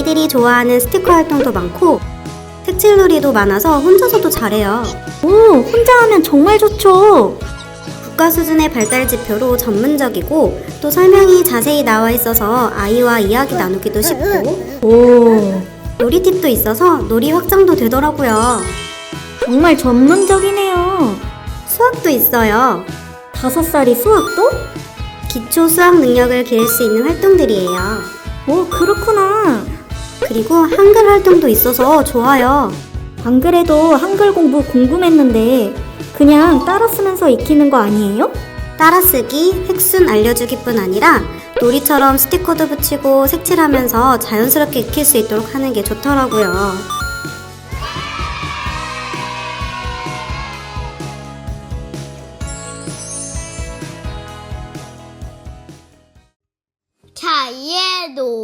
아이들이 좋아하는 스티커 활동도 많고 색칠놀이도 많아서 혼자서도 잘해요. 오, 혼자 하면 정말 좋죠. 국가 수준의 발달 지표로 전문적이고 또 설명이 자세히 나와 있어서 아이와 이야기 나누기도 쉽고 오, 놀이 팁도 있어서 놀이 확장도 되더라고요. 정말 전문적이네요. 수학도 있어요. 다섯 살이 수학도? 기초 수학 능력을 기를 수 있는 활동들이에요. 오, 그렇구나. 그리고 한글 활동도 있어서 좋아요. 안 그래도 한글 공부 궁금했는데 그냥 따라 쓰면서 익히는 거 아니에요? 따라 쓰기, 핵순 알려주기뿐 아니라 놀이처럼 스티커도 붙이고 색칠하면서 자연스럽게 익힐 수 있도록 하는 게 좋더라고요. 자, 얘도